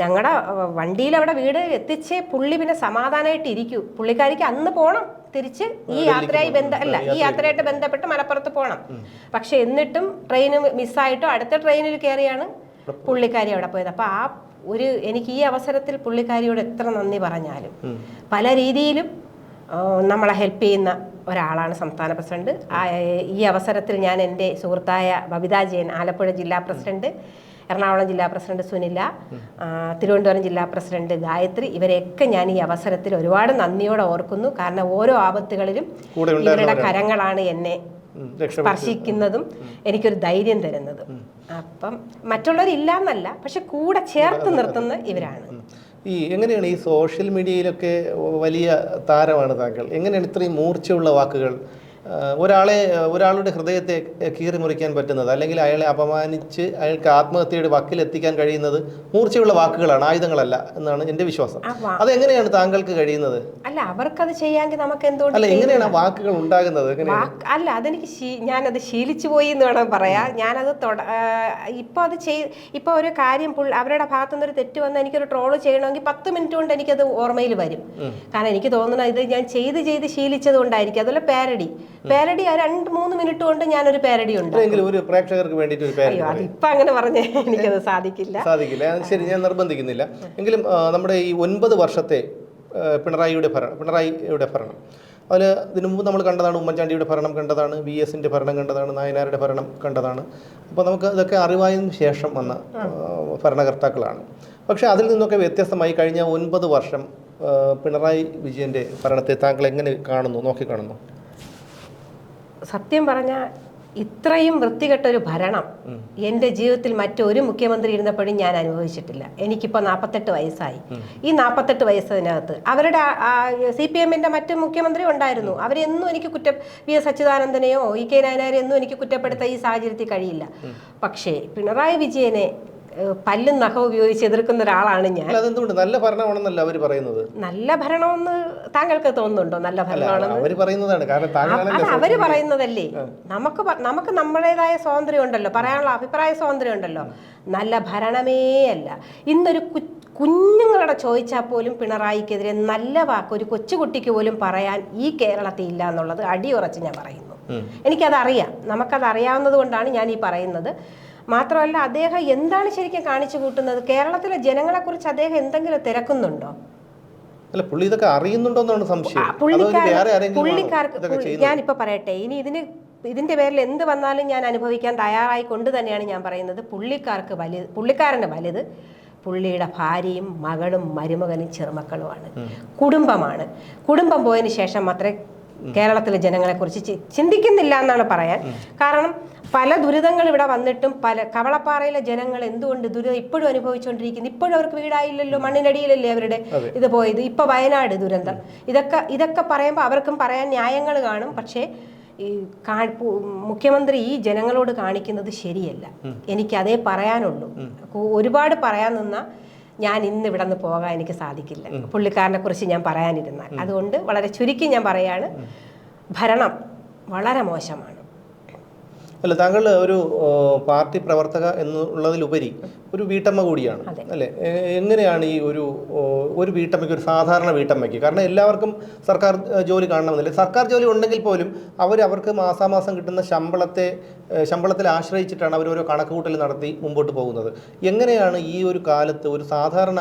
ഞങ്ങളുടെ വണ്ടിയിൽ അവിടെ വീട് എത്തിച്ച് പുള്ളി പിന്നെ സമാധാനമായിട്ട് ഇരിക്കൂ. പുള്ളിക്കാരിക്ക് അന്ന് പോണം തിരിച്ച് ഈ യാത്രയായി ബന്ധ അല്ല ഈ യാത്രയായിട്ട് ബന്ധപ്പെട്ട്. മലപ്പുറത്ത് പോണം. പക്ഷെ എന്നിട്ടും ട്രെയിൻ മിസ്സായിട്ടോ അടുത്ത ട്രെയിനിൽ കയറിയാണ് പുള്ളിക്കാരി അവിടെ പോയത്. അപ്പോൾ ആ ഒരു എനിക്ക് ഈ അവസരത്തിൽ പുള്ളിക്കാരിയോട് എത്ര നന്ദി പറഞ്ഞാലും പല രീതിയിലും നമ്മളെ ഹെൽപ്പ് ചെയ്യുന്ന ഒരാളാണ് സംസ്ഥാന പ്രസിഡന്റ്. ഈ അവസരത്തിൽ ഞാൻ എന്റെ സുഹൃത്തായ ബബിതാ ജയൻ ആലപ്പുഴ ജില്ലാ പ്രസിഡന്റ് എറണാകുളം ജില്ലാ പ്രസിഡന്റ് സുനില തിരുവനന്തപുരം ജില്ലാ പ്രസിഡന്റ് ഗായത്രി ഇവരെയൊക്കെ ഞാൻ ഈ അവസരത്തിൽ ഒരുപാട് നന്ദിയോടെ ഓർക്കുന്നു. കാരണം ഓരോ ആപത്തുകളിലും ഇവരുടെ കരങ്ങളാണ് എന്നെ സ്പർശിക്കുന്നതും എനിക്കൊരു ധൈര്യം തരുന്നതും. അപ്പം മറ്റുള്ളവരില്ല എന്നല്ല പക്ഷെ കൂടെ ചേർത്ത് നിർത്തുന്ന ഇവരാണ്. ഈ എങ്ങനെയാണ് ഈ സോഷ്യൽ മീഡിയയിലൊക്കെ വലിയ താരമാണ് താങ്കൾ? എങ്ങനെയാണ് ഇത്രയും മൂർച്ചയുള്ള വാക്കുകൾ ഒരാളെ ഒരാളുടെ ഹൃദയത്തെ കീറി മുറിക്കാൻ പറ്റുന്നത് അല്ലെങ്കിൽ അയാളെ അപമാനിച്ച് അയാൾക്ക് ആത്മഹത്യയുടെ വക്കിലെത്തിക്കാൻ കഴിയുന്നത് മൂർച്ചയുള്ള വാക്കുകളാണ് ആയുധങ്ങളല്ല എന്നാണ് എന്റെ വിശ്വാസം. അത് എങ്ങനെയാണ് അതെങ്ങനെയാണ് താങ്കൾക്ക് കഴിയുന്നത്? അല്ല അവർക്ക് അത് ചെയ്യാമെങ്കിൽ നമുക്ക് എന്തുകൊണ്ട് അല്ല എങ്ങനെയാണ് വാക്കുകൾ ഉണ്ടാകുന്നത്? അല്ല അതെനിക്ക് ഞാൻ ഞാനത് ശീലിച്ചു പോയി എന്ന് വേണം പറയാ ഞാനത് ഇപ്പൊ ഇപ്പോൾ അത് ചെയ് ഇപ്പോൾ ഒരു കാര്യം അവരുടെ ഭാഗത്തുനിന്ന് ഒരു തെറ്റ് വന്ന് എനിക്കൊരു ട്രോൾ ചെയ്യണമെങ്കിൽ പത്ത് മിനിറ്റ് കൊണ്ട് എനിക്കത് ഓർമ്മയിൽ വരും. കാരണം എനിക്ക് തോന്നുന്നത് ഇത് ഞാൻ ചെയ്ത് ചെയ്ത് ശീലിച്ചത് കൊണ്ടായിരിക്കും. അതുപോലെ പാരഡി പാരഡി ആ രണ്ട് മൂന്ന് മിനിറ്റ് കൊണ്ട് ഞാനൊരു പാരഡി ഉണ്ട്. ഒരു പ്രേക്ഷകർക്ക് വേണ്ടിയിട്ട് ഒരു അങ്ങനെ പറഞ്ഞേ എനിക്കത് സാധിക്കില്ല. സാധിക്കില്ല. ശരി ഞാൻ നിർബന്ധിക്കുന്നില്ല. എങ്കിലും നമ്മുടെ ഈ ഒൻപത് വർഷത്തെ പിണറായിയുടെ ഭരണം പിണറായിയുടെ ഭരണം. അതിൽ ഇതിനു മുമ്പ് നമ്മൾ കണ്ടതാണ് ഉമ്മൻചാണ്ടിയുടെ ഭരണം കണ്ടതാണ് വി എസിന്റെ ഭരണം കണ്ടതാണ് നായനാരുടെ ഭരണം കണ്ടതാണ്. അപ്പോൾ നമുക്ക് ഇതൊക്കെ അറിവായതിനു ശേഷം വന്ന ഭരണകർത്താക്കളാണ്. പക്ഷേ അതിൽ നിന്നൊക്കെ വ്യത്യസ്തമായി കഴിഞ്ഞ ഒൻപത് വർഷം പിണറായി വിജയന്റെ ഭരണത്തെ താങ്കൾ എങ്ങനെ കാണുന്നു നോക്കിക്കാണുന്നു? സത്യം പറഞ്ഞാൽ ഇത്രയും വൃത്തികെട്ട ഒരു ഭരണം എന്റെ ജീവിതത്തിൽ മറ്റൊരു മുഖ്യമന്ത്രി ഇരുന്നപ്പോഴും ഞാൻ അനുഭവിച്ചിട്ടില്ല. എനിക്കിപ്പോൾ നാൽപ്പത്തെട്ട് വയസ്സായി. ഈ നാൽപ്പത്തെട്ട് വയസ്സിനകത്ത് അവരുടെ സി പി എമ്മിന്റെ മറ്റ് മുഖ്യമന്ത്രി ഉണ്ടായിരുന്നു. അവരെന്നും എനിക്ക് കുറ്റ വി എസ് അച്യുതാനന്ദനെയോ ഇ കെ നായനാരെയോ എന്നും എനിക്ക് കുറ്റപ്പെടുത്താൻ ഈ സാഹചര്യത്തിൽ കഴിയില്ല. പക്ഷേ പിണറായി വിജയനെ പല്ലും നഖം ഉപയോഗിച്ച് എതിർക്കുന്ന ഒരാളാണ് ഞാൻ. അതെന്തുകൊണ്ട്? നല്ല ഭരണമാണെന്നല്ല അവർ പറയുന്നത്? നല്ല ഭരണമെന്ന് താങ്കൾക്ക് തോന്നുന്നുണ്ടോ? നല്ല ഭരണമാണെന്ന്? അവർ പറയുന്നതാണ്. കാരണം അത് അവർ പറയുന്നതല്ലേ? നമുക്ക് നമുക്ക് നമ്മുടേതായ സ്വാതന്ത്ര്യം ഉണ്ടല്ലോ പറയാനുള്ള അഭിപ്രായ സ്വാതന്ത്ര്യം ഉണ്ടല്ലോ നല്ല ഭരണമേ അല്ല. ഇന്നൊരു കുഞ്ഞുങ്ങളുടെ ചോദിച്ചാൽ പോലും പിണറായിക്കെതിരെ നല്ല വാക്ക് ഒരു കൊച്ചുകുട്ടിക്ക് പോലും പറയാൻ ഈ കേരളത്തിൽ ഇല്ല എന്നുള്ളത് അടിയുറച്ച് ഞാൻ പറയുന്നു. എനിക്കതറിയാം. നമുക്കത് അറിയാവുന്നത് കൊണ്ടാണ് ഞാൻ ഈ പറയുന്നത്. മാത്രമല്ല അദ്ദേഹം എന്താണ് ശരിക്കും കാണിച്ചു കൂട്ടുന്നത്? കേരളത്തിലെ ജനങ്ങളെക്കുറിച്ച് അദ്ദേഹം എന്തെങ്കിലും തിരക്കുന്നുണ്ടോ? അല്ല പുള്ളി ഇതൊക്കെ അറിയുന്നുണ്ടോന്നാണ് സംശയം. പുള്ളിക്കാർക്ക് ഇതൊക്കെ പുള്ളി- ചെയ്യുന്നത്? ഞാനിപ്പോ പറയട്ടെ ഇനി ഇതിന് ഇതിന്റെ പേരിൽ എന്ത് വന്നാലും ഞാൻ അനുഭവിക്കാൻ തയ്യാറായി കൊണ്ട് തന്നെയാണ് ഞാൻ പറയുന്നത്. പുള്ളിക്കാർക്ക് വലുത് പുള്ളിക്കാരന് വലുത് പുള്ളിയുടെ ഭാര്യയും മകളും മരുമകനും ചെറുമക്കളുമാണ്. കുടുംബമാണ്. കുടുംബം പോയതിനു ശേഷം മാത്രമേ കേരളത്തിലെ ജനങ്ങളെക്കുറിച്ച് കുറിച്ച് ചിന്തിക്കുന്നില്ല എന്നാണ് പറയാൻ. കാരണം പല ദുരിതങ്ങൾ ഇവിടെ വന്നിട്ടും പല കവളപ്പാറയിലെ ജനങ്ങൾ എന്തുകൊണ്ട് ദുരിതം ഇപ്പോഴും അനുഭവിച്ചുകൊണ്ടിരിക്കുന്നു? ഇപ്പോഴും അവർക്ക് വീടായില്ലല്ലോ മണ്ണിനടിയിലല്ലേ അവരുടെ ഇത് പോയത്? ഇപ്പൊ വയനാട് ദുരന്തം. ഇതൊക്കെ ഇതൊക്കെ പറയുമ്പോൾ അവർക്കും പറയാൻ ന്യായങ്ങൾ കാണും. പക്ഷേ ഈ മുഖ്യമന്ത്രി ഈ ജനങ്ങളോട് കാണിക്കുന്നത് ശരിയല്ല. എനിക്ക് അതേ പറയാനുള്ളൂ. ഒരുപാട് പറയാൻ നിന്ന ഞാൻ ഇന്ന് ഇവിടെ നിന്ന് പോകാൻ എനിക്ക് സാധിക്കില്ല. പുള്ളിക്കാരനെ കുറിച്ച് ഞാൻ പറയാനിരുന്നാൽ. അതുകൊണ്ട് വളരെ ചുരുക്കി ഞാൻ പറയാണ്. ഭരണം വളരെ മോശമാണ്. അല്ല താങ്കൾ ഒരു പാർട്ടി പ്രവർത്തക എന്നുള്ളതിലുപരി ഒരു വീട്ടമ്മ കൂടിയാണ്. അല്ലെ? എങ്ങനെയാണ് ഈ ഒരു ഒരു വീട്ടമ്മയ്ക്ക് ഒരു സാധാരണ വീട്ടമ്മയ്ക്ക്? കാരണം എല്ലാവർക്കും സർക്കാർ ജോലി കാണണമെന്നില്ല. സർക്കാർ ജോലി ഉണ്ടെങ്കിൽ പോലും അവർ അവർക്ക് മാസാമാസം കിട്ടുന്ന ശമ്പളത്തെ ശമ്പളത്തിൽ ആശ്രയിച്ചിട്ടാണ് അവർ ഓരോ കണക്കുകൂട്ടൽ നടത്തി മുമ്പോട്ട് പോകുന്നത്. എങ്ങനെയാണ് ഈ ഒരു കാലത്ത് ഒരു സാധാരണ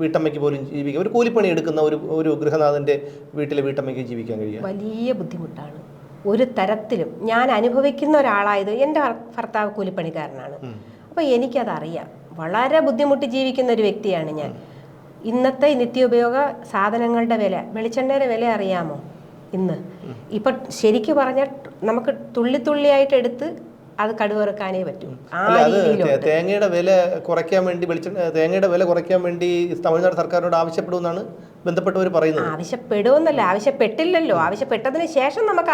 വീട്ടമ്മയ്ക്ക് പോലും ജീവിക്കുക ഒരു കൂലിപ്പണി എടുക്കുന്ന ഒരു ഒരു ഗൃഹനാഥന്റെ വീട്ടിലെ വീട്ടമ്മയ്ക്ക് ജീവിക്കാൻ കഴിയുക? വലിയ ബുദ്ധിമുട്ടാണ്. ഒരു തരത്തിലും ഞാൻ അനുഭവിക്കുന്ന ഒരാളായത് എന്റെ ഭർത്താവ് കൂലിപ്പണിക്കാരനാണ്. അപ്പോൾ എനിക്കതറിയാം. വളരെ ബുദ്ധിമുട്ടി ജീവിക്കുന്ന ഒരു വ്യക്തിയാണ് ഞാൻ. ഇന്നത്തെ നിത്യോപയോഗ സാധനങ്ങളുടെ വില വെളിച്ചെണ്ണയുടെ വില അറിയാമോ? ഇന്ന്. ഇപ്പം ശരിക്കു പറഞ്ഞാൽ നമുക്ക് തുള്ളി തുള്ളിയായിട്ട് എടുത്ത് അത് കടുവറുക്കാനേ പറ്റും. ആ തേങ്ങയുടെ വില കുറയ്ക്കാൻ വേണ്ടി വെളിച്ചെണ്ണ തേങ്ങയുടെ വില കുറയ്ക്കാൻ വേണ്ടി തമിഴ്നാട് സർക്കാരിനോട് ആവശ്യപ്പെടുമെന്നാണ് ബന്ധപ്പെട്ടവർ പറയുന്നത്. ആവശ്യപ്പെടുമെന്നല്ല ആവശ്യപ്പെട്ടില്ലല്ലോ. ആവശ്യപ്പെട്ടതിന് ശേഷം നമുക്ക്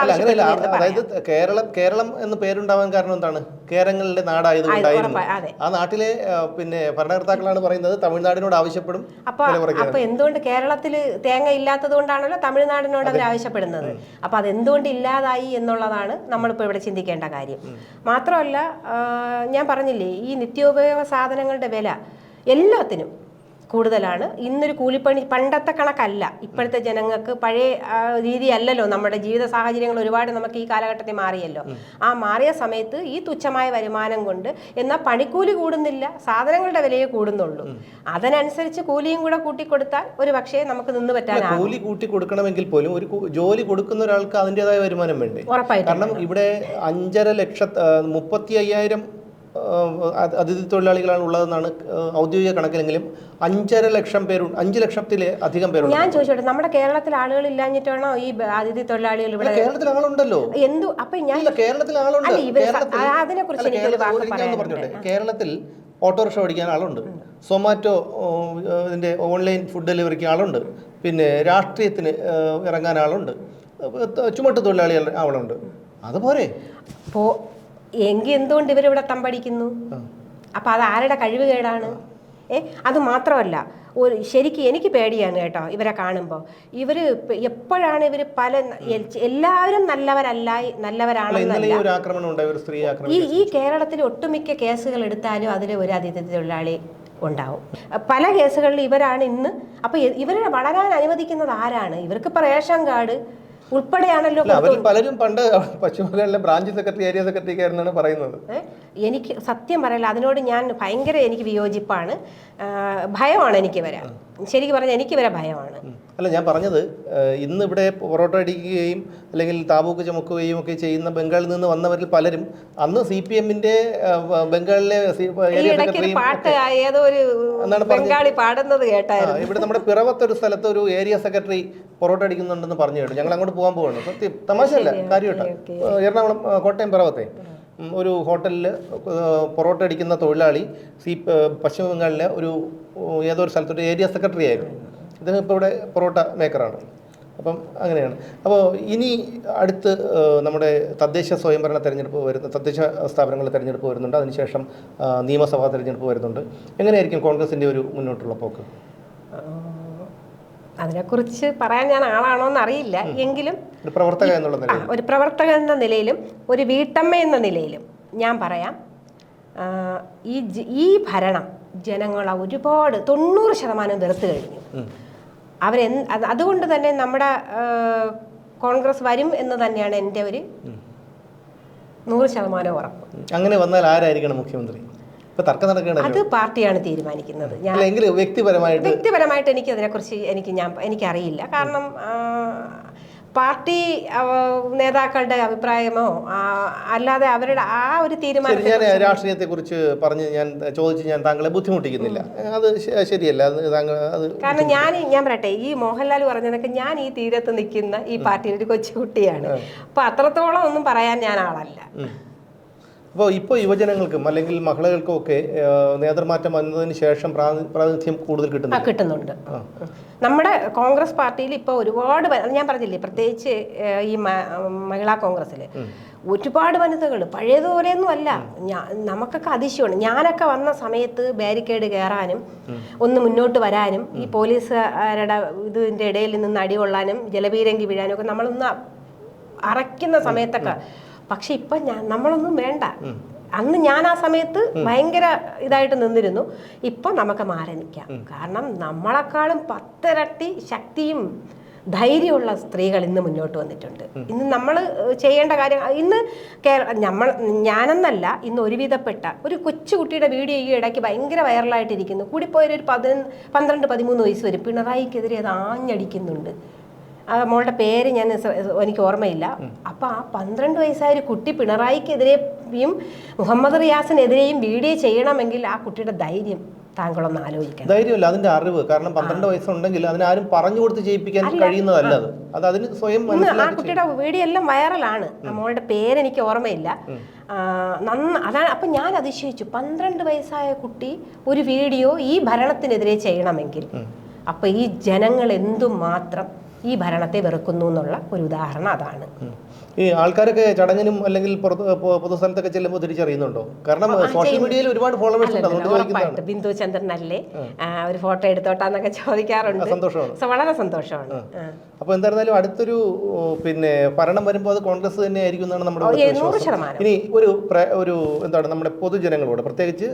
അതായത് കേരളം കേരളം എന്ന് പേരുണ്ടാവാൻ കാരണം എന്താണ്? കേരളങ്ങളുടെ നാടായതുകൊണ്ടായിരുന്നു. ആ നാട്ടിലെ പിന്നെ ഭരണകർത്താക്കളാണ് പറയുന്നത് തമിഴ്നാടിനോട് ആവശ്യപ്പെടും അപ്പൊ അപ്പൊ എന്തുകൊണ്ട് കേരളത്തിൽ തേങ്ങ ഇല്ലാത്തത് കൊണ്ടാണല്ലോ തമിഴ്നാടിനോട് അവർ ആവശ്യപ്പെടുന്നത്? അപ്പൊ അതെന്തുകൊണ്ട് ഇല്ലാതായി എന്നുള്ളതാണ് നമ്മളിപ്പോൾ ഇവിടെ ചിന്തിക്കേണ്ട കാര്യം. മാത്രമല്ല ഞാൻ പറഞ്ഞില്ലേ ഈ നിത്യോപയോഗ സാധനങ്ങളുടെ വില എല്ലാത്തിനും കൂടുതലാണ്. ഇന്നൊരു കൂലിപ്പണി പണ്ടത്തെ കണക്കല്ല. ഇപ്പോഴത്തെ ജനങ്ങൾക്ക് പഴയ രീതി രീതിയല്ലല്ലോ. നമ്മുടെ ജീവിത സാഹചര്യങ്ങൾ ഒരുപാട് നമുക്ക് ഈ കാലഘട്ടത്തിൽ മാറിയല്ലോ. ആ മാറിയ സമയത്ത് ഈ തുച്ഛമായ വരുമാനം കൊണ്ട് എന്നാൽ പണിക്കൂലി കൂടുന്നില്ല. സാധനങ്ങളുടെ വിലയെ കൂടുന്നുള്ളൂ. അതിനനുസരിച്ച് കൂലിയും കൂടെ കൂട്ടിക്കൊടുത്താൽ ഒരു പക്ഷേ നമുക്ക് നിന്ന് പറ്റാൻ കൂലി കൂട്ടി കൊടുക്കണമെങ്കിൽ പോലും ഒരു ജോലി കൊടുക്കുന്ന ഒരാൾക്ക് അതിന്റെതായ വരുമാനം വേണ്ടേ? ഉറപ്പായിട്ടും. കാരണം ഇവിടെ അഞ്ചര ലക്ഷ മുപ്പത്തി അയ്യായിരം അതിഥി തൊഴിലാളികളാണ് ഉള്ളതെന്നാണ് ഔദ്യോഗിക കണക്കിലെങ്കിലും അഞ്ചര ലക്ഷം പേരുണ്ട് അഞ്ച് ലക്ഷത്തിൽ അധികം പേരുണ്ട്. ഞാൻ ചോദിച്ചോട്ടെ നമ്മുടെ കേരളത്തിൽ ആളുകൾ ഇല്ലാഞ്ഞിട്ടാണോ ഈ അതിഥി തൊഴിലാളികൾ ഇവിടെ കേരളത്തിൽ ആളുണ്ടല്ലോ. എന്തു? അപ്പൊ ഞാൻ കേരളത്തിൽ ആളുണ്ട്. കേരളത്തിൽ ഓട്ടോറിക്ഷ ഓടിക്കാൻ ആളുണ്ട്. സൊമാറ്റോ ഇതിന്റെ ഇതിന്റെ ഓൺലൈൻ ഫുഡ് ഡെലിവറിക്ക് ആളുണ്ട്. പിന്നെ രാഷ്ട്രീയത്തിന് ഇറങ്ങാൻ ആളുണ്ട്. ചുമട്ട് തൊഴിലാളികൾ ആളുണ്ട് അതുപോലെ എങ്കിൽ എന്തുകൊണ്ട് ഇവരിവിടെ തമ്പടിക്കുന്നു? അപ്പൊ അത് ആരുടെ കഴിവ് കേടാണ്? ഏ അത് മാത്രമല്ല ഒരു ശരിക്കും എനിക്ക് പേടിയാണ് കേട്ടോ ഇവരെ കാണുമ്പോൾ ഇവർ എപ്പോഴാണ് ഇവർ പല എല്ലാവരും നല്ലവരല്ല നല്ലവരാണെന്നല്ല. ഈ ഈ കേരളത്തിൽ ഒട്ടുമിക്ക കേസുകൾ എടുത്താലും അതിൽ ഒരു അതിഥി തൊഴിലാളി ഉണ്ടാവും. പല കേസുകളിൽ ഇവരാണ് ഇന്ന് അപ്പൊ ഇവരെ വളരാൻ അനുവദിക്കുന്നത് ആരാണ്? ഇവർക്ക് ഇപ്പൊ റേഷൻ കാർഡ് ഉൾപ്പെടെയാണല്ലോ അവർ പലരും പണ്ട് പശ്ചിമ ബംഗാളിലെ ബ്രാഞ്ച് സെക്രട്ടറി ഏരിയ സെക്രട്ടറി ആയിരുന്നാണ് പറയുന്നത്. എനിക്ക് സത്യം പറയല്ല അതിനോട് ഞാൻ ഭയങ്കര എനിക്ക് വിയോജിപ്പാണ്. ഭയമാണ് എനിക്ക് വരാൻ. ശരിക്കും പറഞ്ഞാൽ എനിക്ക് വരെ ഭയമാണ്. അല്ല ഞാൻ പറഞ്ഞത് ഇന്ന് ഇവിടെ പൊറോട്ട അടിക്കുകയും അല്ലെങ്കിൽ താബൂക്ക് ചുമക്കുകയും ഒക്കെ ചെയ്യുന്ന ബംഗാളിൽ നിന്ന് വന്നവരിൽ പലരും അന്ന് സി പി എമ്മിന്റെ ബംഗാളിലെ പാട്ട് ഏതോ ഒരു ബംഗാളി പാടുന്നത് കേട്ടായിരുന്നു. ഇവിടെ നമ്മുടെ പിറവത്തൊരു സ്ഥലത്ത് ഒരു ഏരിയ സെക്രട്ടറി പൊറോട്ട അടിക്കുന്നുണ്ടെന്ന് പറഞ്ഞു കേട്ടു. ഞങ്ങൾ അങ്ങോട്ട് പോകാൻ പോവാണ്. സത്യം തമാശയല്ല കാര്യമായിട്ടാ. എറണാകുളം കോട്ടയം പിറവത്തെ. ഒരു ഹോട്ടലിൽ പൊറോട്ട അടിക്കുന്ന തൊഴിലാളി സി പശ്ചിമ ബംഗാളിലെ ഒരു ഏതോ ഒരു സ്ഥലത്തൊരു ഏരിയ സെക്രട്ടറി ആയിരുന്നു. ഇദ്ദേഹം ഇപ്പോൾ ഇവിടെ പൊറോട്ട മേക്കറാണ്. അപ്പം അങ്ങനെയാണ്. അപ്പോൾ ഇനി അടുത്ത് നമ്മുടെ തദ്ദേശ സ്വയംഭരണ തെരഞ്ഞെടുപ്പ് വരുന്ന തദ്ദേശ സ്ഥാപനങ്ങൾ തെരഞ്ഞെടുപ്പ് വരുന്നുണ്ട്. അതിനുശേഷം നിയമസഭാ തെരഞ്ഞെടുപ്പ് വരുന്നുണ്ട്. എങ്ങനെയായിരിക്കും കോൺഗ്രസിന്റെ ഒരു മുന്നോട്ടുള്ള പോക്ക്? അതിനെക്കുറിച്ച് പറയാൻ ഞാൻ ആളാണോ എന്ന് അറിയില്ല എങ്കിലും ഒരു പ്രവർത്തക എന്നുള്ള ഒരു പ്രവർത്തകൻ എന്ന നിലയിലും ഒരു വീട്ടമ്മ എന്ന നിലയിലും ഞാൻ പറയാം ഈ ഈ ഭരണം ജനങ്ങളെ ഒരുപാട് തൊണ്ണൂറ് ശതമാനം വെറുത്തു കഴിഞ്ഞു. അവരെ അതുകൊണ്ട് തന്നെ നമ്മുടെ കോൺഗ്രസ് വരും എന്ന് തന്നെയാണ് എന്റെ ഒരു നൂറ് ശതമാനം ഉറപ്പ്. അങ്ങനെ വന്നാൽ ആരായിരിക്കണം മുഖ്യമന്ത്രി? തർക്കം അത് പാർട്ടിയാണ് തീരുമാനിക്കുന്നത്. ഞാൻ വ്യക്തിപരമായിട്ട് വ്യക്തിപരമായിട്ട് എനിക്ക് അതിനെക്കുറിച്ച് എനിക്ക് ഞാൻ എനിക്കറിയില്ല. കാരണം പാർട്ടി നേതാക്കളുടെ അഭിപ്രായമോ അല്ലാതെ അവരുടെ ആ ഒരു തീരുമാനം ഞാൻ രാഷ്ട്രീയത്തെ കുറിച്ച് പറഞ്ഞ് ഞാൻ ചോദിച്ച് ഞാൻ താങ്കളെ ബുദ്ധിമുട്ടിക്കുന്നില്ല. അത് ശരിയല്ല താങ്കൾ അത് കാരണം ഞാൻ ഞാൻ പറയട്ടെ ഈ മോഹൻലാൽ പറഞ്ഞതൊക്കെ ഞാൻ ഈ തീരത്ത് നിൽക്കുന്ന ഈ പാർട്ടിയുടെ ഒരു കൊച്ചുകുട്ടിയാണ്. അപ്പൊ അത്രത്തോളം ഒന്നും പറയാൻ ഞാൻ ആളല്ല. അപ്പോൾ ഇപ്പോൾ യുവജനങ്ങൾക്കും അല്ലെങ്കിൽ മഹിളകൾക്കും ഒക്കെ നേതൃമാറ്റം വന്നതിന് ശേഷം പ്രാതി- പ്രാതിനിധ്യം കൂടുതൽ കിട്ടുന്നു കിട്ടുന്നുണ്ട്. നമ്മുടെ കോൺഗ്രസ് പാർട്ടിയിൽ ഇപ്പോൾ ഒരുപാട് ഞാൻ പറഞ്ഞില്ലേ പ്രത്യേകിച്ച് ഈ മഹിളാ കോൺഗ്രസ്സിൽ ഒരുപാട് വനിതകൾ പഴയതുപോലെയൊന്നും അല്ല. നമുക്കൊക്കെ അതിശയമാണ്. ഞാനൊക്കെ വന്ന സമയത്ത് ബാരിക്കേഡ് കയറാനും ഒന്ന് മുന്നോട്ട് വരാനും ഈ പോലീസുകാരുടെ ഇതിന്റെ ഇടയിൽ നിന്ന് അടി കൊള്ളാനും ജലപീരങ്കി വീഴാനും ഒക്കെ നമ്മളൊന്ന് അറയ്ക്കുന്ന സമയത്തൊക്കെ പക്ഷെ ഇപ്പൊ ഞാൻ നമ്മളൊന്നും വേണ്ട. അന്ന് ഞാൻ ആ സമയത്ത് ഭയങ്കര ഇതായിട്ട് നിന്നിരുന്നു. ഇപ്പൊ നമുക്ക് മാറി നിൽക്കാം. കാരണം നമ്മളെക്കാളും പത്തിരട്ടി ശക്തിയും ധൈര്യമുള്ള സ്ത്രീകൾ ഇന്ന് മുന്നോട്ട് വന്നിട്ടുണ്ട്. ഇന്ന് നമ്മൾ ചെയ്യേണ്ട കാര്യം ഇന്ന് കേരള നമ്മൾ ഞാനെന്നല്ല ഇന്ന് ഒരുവിധപ്പെട്ട ഒരു കൊച്ചുകുട്ടിയുടെ വീഡിയോ ഈ ഇടയ്ക്ക് ഭയങ്കര വൈറലായിട്ടിരിക്കുന്നു. കൂടിപ്പോയൊരു പതിനൊന്ന് പന്ത്രണ്ട് പതിമൂന്ന് വയസ്സ് വരും പിണറായിക്കെതിരെ അത് ആഞ്ഞടിക്കുന്നുണ്ട്. ആ മോളുടെ പേര് ഞാൻ എനിക്ക് ഓർമ്മയില്ല. അപ്പൊ ആ പന്ത്രണ്ട് വയസ്സായ ഒരു കുട്ടി പിണറായിക്കെതിരെയും മുഹമ്മദ് റിയാസിനെതിരെയും വീഡിയോ ചെയ്യണമെങ്കിൽ ആ കുട്ടിയുടെ ധൈര്യം താങ്കളൊന്ന് ആലോചിക്കണം. ധൈര്യമല്ല അതിന്റെ അറിവ്. കാരണം പന്ത്രണ്ട് വയസ്സുണ്ടെങ്കിൽ അതിനാരും പറഞ്ഞു കൊടുത്ത് ചെയ്യിപ്പിക്കാൻ കഴിയുന്നതല്ല അത് അത് അതിന് സ്വയം ആ കുട്ടിയുടെ വീഡിയോ എല്ലാം വൈറലാണ്. ആ മോളുടെ പേര് എനിക്ക് ഓർമ്മയില്ല. നന്ന അതാണ് അപ്പൊ ഞാൻ അതിശയിച്ചു. പന്ത്രണ്ട് വയസ്സായ കുട്ടി ഒരു വീഡിയോ ഈ ഭരണത്തിനെതിരെ ചെയ്യണമെങ്കിൽ അപ്പൊ ഈ ജനങ്ങൾ എന്തുമാത്രം ഈ ഭരണത്തെ വെറുക്കുന്നു എന്നുള്ള ഒരു ഉദാഹരണം അതാണ്. ഈ ആൾക്കാരൊക്കെ ചടങ്ങിനും അല്ലെങ്കിൽ പൊതുസ്ഥലത്തൊക്കെ ചെല്ലുമ്പോൾ തിരിച്ചറിയുന്നുണ്ടോ? കാരണം സോഷ്യൽ മീഡിയയിൽ ഒരുപാട് ഫോളോവേഴ്സ് ഉറപ്പായിട്ട്. ബിന്ദു ചന്ദ്രനല്ലേ? ഒരു ഫോട്ടോ എടുത്തോട്ടാന്നൊക്കെ ചോദിക്കാറുണ്ട്. സന്തോഷമാണ്. വളരെ സന്തോഷമാണ്. അപ്പൊ അപ്പോൾ എന്തായിരുന്നാലും അടുത്തൊരു പിന്നെ ഭരണം വരുമ്പോൾ അത് കോൺഗ്രസ് തന്നെ ആയിരിക്കും എന്നാണ് നമ്മുടെ നൂറ്. ശതമാനം. ഇനി ഒരു ഒരു എന്താണ് നമ്മുടെ പൊതുജനങ്ങളോട് പ്രത്യേകിച്ച്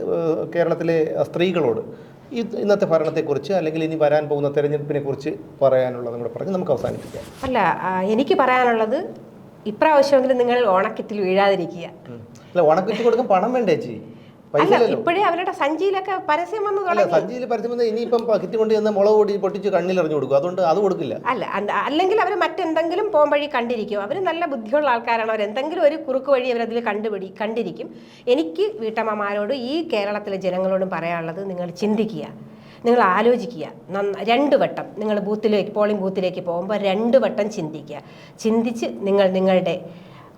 കേരളത്തിലെ സ്ത്രീകളോട് ഇന്നത്തെ ഭരണത്തെക്കുറിച്ച് അല്ലെങ്കിൽ ഇനി വരാൻ പോകുന്ന തെരഞ്ഞെടുപ്പിനെ കുറിച്ച് പറയാനുള്ളത് കൂടെ പറഞ്ഞ് നമുക്ക് അവസാനിപ്പിക്കാം. അല്ല എനിക്ക് പറയാനുള്ളത് ഇപ്രാവശ്യമെങ്കിലും നിങ്ങൾ ഓണക്കിറ്റിൽ വീഴാതിരിക്കുക. അല്ല ഓണക്കിറ്റ് കൊടുക്കാൻ പണം വേണ്ടേ ചേച്ചി? അല്ല ഇപ്പോഴേ അവരുടെ സഞ്ചിയിലൊക്കെ പരസ്യം വന്നു തുടങ്ങി. സഞ്ചിയിൽ പരസ്യം വന്ന് ഇനിയിപ്പം കിറ്റ് കൊണ്ട് ചെന്ന് മുളക് പൊടി പൊട്ടിച്ച് കണ്ണിലെറിഞ്ഞു കൊടുക്കും. അതുകൊണ്ട് അത് കൊടുക്കില്ല. അല്ല അല്ലെങ്കിൽ അവർ മറ്റെന്തെങ്കിലും പോംവഴി കണ്ടിരിക്കും. അവർ നല്ല ബുദ്ധിയുള്ള ആൾക്കാരാണ്. അവർ എന്തെങ്കിലും ഒരു കുറുക്ക് വഴി അവരതിൽ കണ്ടുപിടി കണ്ടിരിക്കും. എനിക്ക് വീട്ടമ്മമാരോട് ഈ കേരളത്തിലെ ജനങ്ങളോടും പറയാനുള്ളത് നിങ്ങൾ ചിന്തിക്കുക. നിങ്ങൾ ആലോചിക്കുക. നന്ന രണ്ട് വട്ടം നിങ്ങൾ ബൂത്തിലേക്ക് പോളിംഗ് ബൂത്തിലേക്ക് പോകുമ്പോൾ രണ്ട് വട്ടം ചിന്തിക്കുക. ചിന്തിച്ച് നിങ്ങൾ നിങ്ങളുടെ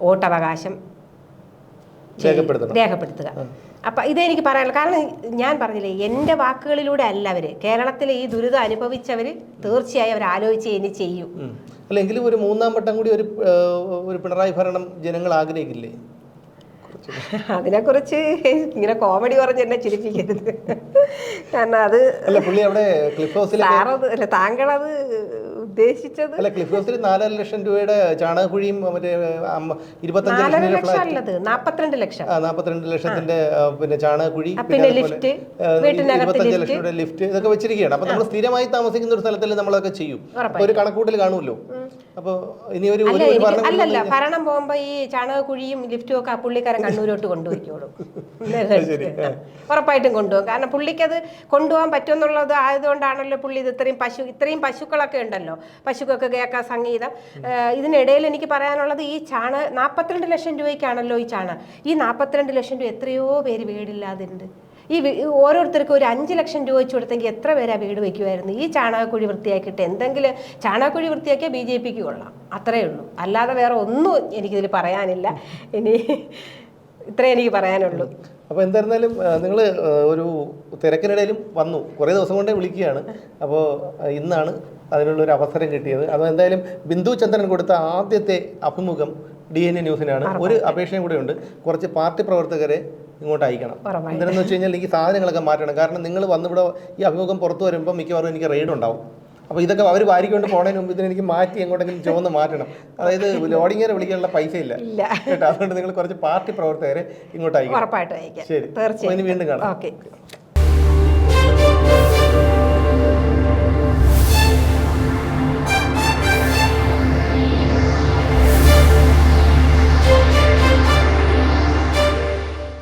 വോട്ടവകാശം. രേഖപ്പെടുത്തുക. അപ്പം ഇതെനിക്ക് പറയാനുള്ള. കാരണം ഞാൻ പറഞ്ഞില്ലേ എന്റെ വാക്കുകളിലൂടെ അല്ല അവർ കേരളത്തിലെ ഈ ദുരിതം അനുഭവിച്ചവർ തീർച്ചയായും അവർ ആലോചിച്ച് ഇനി ചെയ്യും. അല്ലെങ്കിൽ ഒരു മൂന്നാം വട്ടം കൂടി ഒരു ഒരു പിണറായി ഭരണം ജനങ്ങൾ ആഗ്രഹിക്കില്ലേ? അതിനെക്കുറിച്ച് ഇങ്ങനെ കോമഡി പറഞ്ഞ് എന്നെ ചിരിപ്പിക്കരുത്. കാരണം അത് അല്ല പുള്ളി അവിടെ ക്ലിഫ് ഹൗസിൽ അല്ല താങ്കൾ അത് ഉദ്ദേശിച്ചത് അല്ല ക്ലിഫ് ഹൗസിൽ നാലര ലക്ഷം രൂപയുടെ ചാണകക്കുഴിയും മറ്റേ ഇരുപത്തഞ്ച് ലക്ഷം നാപ്പത്തിരണ്ട് ലക്ഷം. ആ നാൽപ്പത്തിരണ്ട് ലക്ഷത്തിന്റെ പിന്നെ ചാണകക്കുഴി പിന്നെ ലിഫ്റ്റ്, ഇരുപത്തഞ്ച് ലിഫ്റ്റ്. ലക്ഷം ലിഫ്റ്റ് ഇതൊക്കെ വെച്ചിരിക്കുകയാണ്. അപ്പൊ നമ്മൾ സ്ഥിരമായി താമസിക്കുന്ന ഒരു സ്ഥലത്തിൽ നമ്മളൊക്കെ ചെയ്യും. ഒരു കണക്കൂട്ടൽ കാണുമല്ലോ. അപ്പൊ ഇനി ഒരു അല്ലല്ല ഭരണം പോകുമ്പോ ഈ ചാണകക്കുഴിയും ലിഫ്റ്റും ഒക്കെ ആ പുള്ളിക്കാരൻ കണ്ണൂരോട്ട് കൊണ്ടുപോയിക്കോളും ഉറപ്പായിട്ടും കൊണ്ടുപോകും. കാരണം പുള്ളിക്കത് കൊണ്ടുപോകാൻ പറ്റുമെന്നുള്ളത് ആയതുകൊണ്ടാണല്ലോ പുള്ളി ഇത് ഇത്രയും പശു ഇത്രയും പശുക്കളൊക്കെ ഉണ്ടല്ലോ. പശുക്കൊക്കെ കേൾക്കാൻ സംഗീതം. ഇതിനിടയിൽ എനിക്ക് പറയാനുള്ളത് ഈ ചാണ നാൽപ്പത്തിരണ്ട് ലക്ഷം രൂപയ്ക്കാണല്ലോ ഈ ചാണ. ഈ നാൽപ്പത്തിരണ്ട് ലക്ഷം രൂപ എത്രയോ പേര് വീടില്ലാതുണ്ട് ഈ ഓരോരുത്തർക്കും ഒരു അഞ്ച് ലക്ഷം രൂപ വെച്ച് കൊടുത്തെങ്കിൽ എത്ര പേരാ വീട് വയ്ക്കുമായിരുന്നു ഈ ചാണകക്കുഴി വൃത്തിയാക്കിയിട്ട് എന്തെങ്കിലും ചാണകക്കുഴി വൃത്തിയാക്കിയാൽ ബി ജെ പിക്ക് കൊള്ളാം. അത്രയേ ഉള്ളൂ. അല്ലാതെ വേറെ ഒന്നും എനിക്കിതിൽ പറയാനില്ല. ഇനി ഇത്രേ എനിക്ക് പറയാനുള്ളൂ. അപ്പോൾ എന്തായിരുന്നാലും നിങ്ങൾ ഒരു തിരക്കിനിടയിലും വന്നു. കുറേ ദിവസം കൊണ്ടേ വിളിക്കുകയാണ്. അപ്പോൾ ഇന്നാണ് അതിനുള്ള ഒരു അവസരം കിട്ടിയത്. അപ്പോൾ എന്തായാലും ബിന്ദു ചന്ദ്രൻ കൊടുത്ത ആദ്യത്തെ അഭിമുഖം ഡി എൻ എ ന്യൂസിനാണ്. ഒരു അപേക്ഷയും കൂടെ ഉണ്ട്. കുറച്ച് പാർട്ടി പ്രവർത്തകരെ ഇങ്ങോട്ട് അയക്കണം എന്താണെന്ന് എന്തിനെന്ന് വെച്ച് കഴിഞ്ഞാൽ എനിക്ക് സാധനങ്ങളൊക്കെ മാറ്റണം. കാരണം നിങ്ങൾ വന്നിവിടെ ഈ അഭിമുഖം പുറത്തു വരുമ്പോൾ മിക്കവാറും എനിക്ക് റെയ്ഡ് ഉണ്ടാവും. അപ്പോൾ ഇതൊക്കെ അവർ വാരിക്കൊണ്ട് പോണതിന് മുമ്പ് ഇതിന് എനിക്ക് മാറ്റി എങ്ങോട്ടെങ്കിലും ചുവന്ന് മാറ്റണം. അതായത് ലോഡിങ്ങിനെ വിളിക്കാനുള്ള പൈസ ഇല്ല. കേട്ടോ? അതുകൊണ്ട് നിങ്ങൾ കുറച്ച് പാർട്ടി പ്രവർത്തകരെ ഇങ്ങോട്ട് അയക്കാം. ശരി. വീണ്ടും കാണാം. ഓക്കെ.